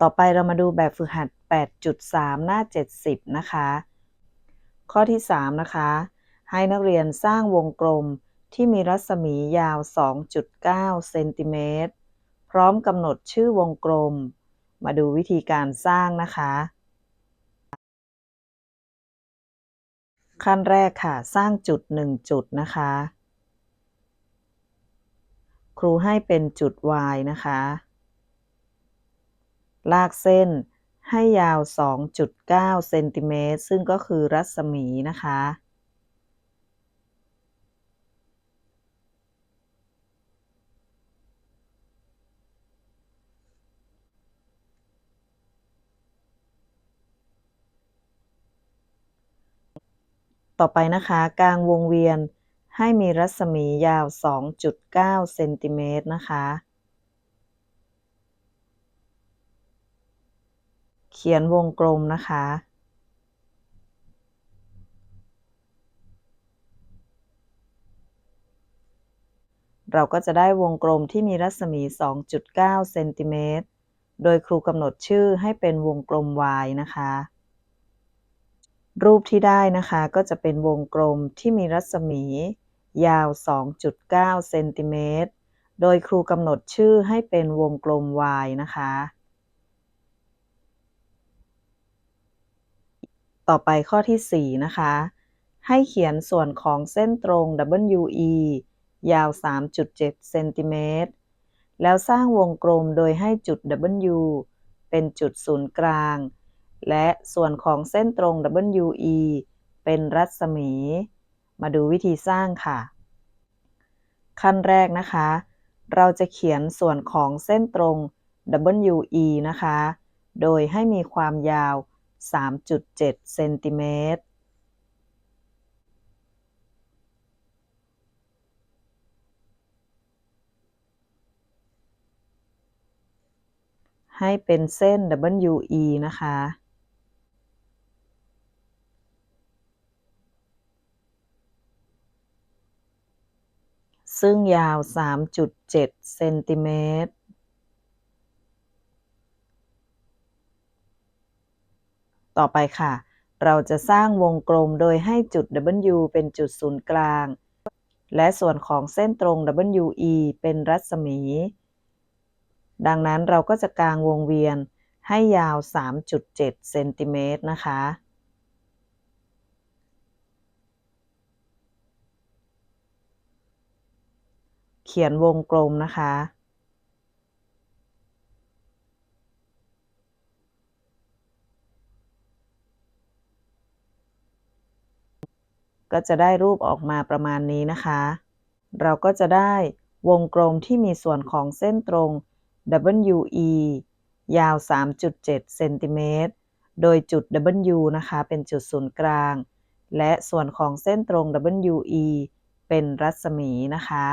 ต่อไปเรามาดูแบบฝึกหัด 8.3 หน้า 70 นะคะ ข้อที่ 3 นะคะ ให้นักเรียนสร้างวงกลมที่มีรัศมียาว 2.9 เซนติเมตร พร้อมกำหนดชื่อวงกลม มาดูวิธีการสร้างนะคะ ขั้นแรกค่ะ สร้างจุด 1 จุดนะคะ ครูให้เป็นจุด y นะคะ ลากเส้นให้ยาว 2.9 เซนติเมตร ซึ่งก็คือรัศมีนะคะ ต่อไปนะคะ กลางวงเวียนให้มีรัศมียาว 2.9 เซนติเมตรนะคะ ขียนวงกลมนะคะ เราก็จะได้วงกลมที่มีรัศมี 2.9 เซนติเมตร โดยครูกำหนดชื่อให้เป็นวงกลม y นะคะ รูปที่ได้นะคะก็จะเป็นวงกลมที่มีรัศมี ยาว 2.9 เซนติเมตร โดยครูกำหนดชื่อให้เป็นวงกลม y นะคะ ต่อไปข้อที่ 4 นะคะ ให้เขียนส่วนของเส้นตรง WE ยาว 3.7 เซนติเมตร แล้วสร้างวงกลมโดยให้จุด W เป็นจุดศูนย์กลาง และส่วนของเส้นตรง WE เป็นรัศมี มาดูวิธีสร้างค่ะ ขั้นแรกนะคะ เราจะเขียนส่วนของเส้นตรง WE นะคะ โดยให้มีความยาว 3.7เซนติเมตรให้เป็นเส้น WE นะคะ ซึ่งยาว 3.7 เซนติเมตร ต่อไปค่ะ เราจะสร้างวงกลมโดยให้จุด W เป็นจุดศูนย์กลาง และส่วนของเส้นตรง WE เป็นรัศมี ดังนั้นเราก็จะกางวงเวียนให้ยาว 3.7 เซนติเมตรนะคะ เขียนวงกลมนะคะ ก็จะได้รูปออกมาประมาณนี้นะคะ เราก็จะได้วงกลมที่มีส่วนของเส้นตรง WE ยาว 3.7 เซนติเมตร โดยจุด W นะคะ เป็นจุดศูนย์กลาง และส่วนของเส้นตรง WE เป็นรัศมีนะคะ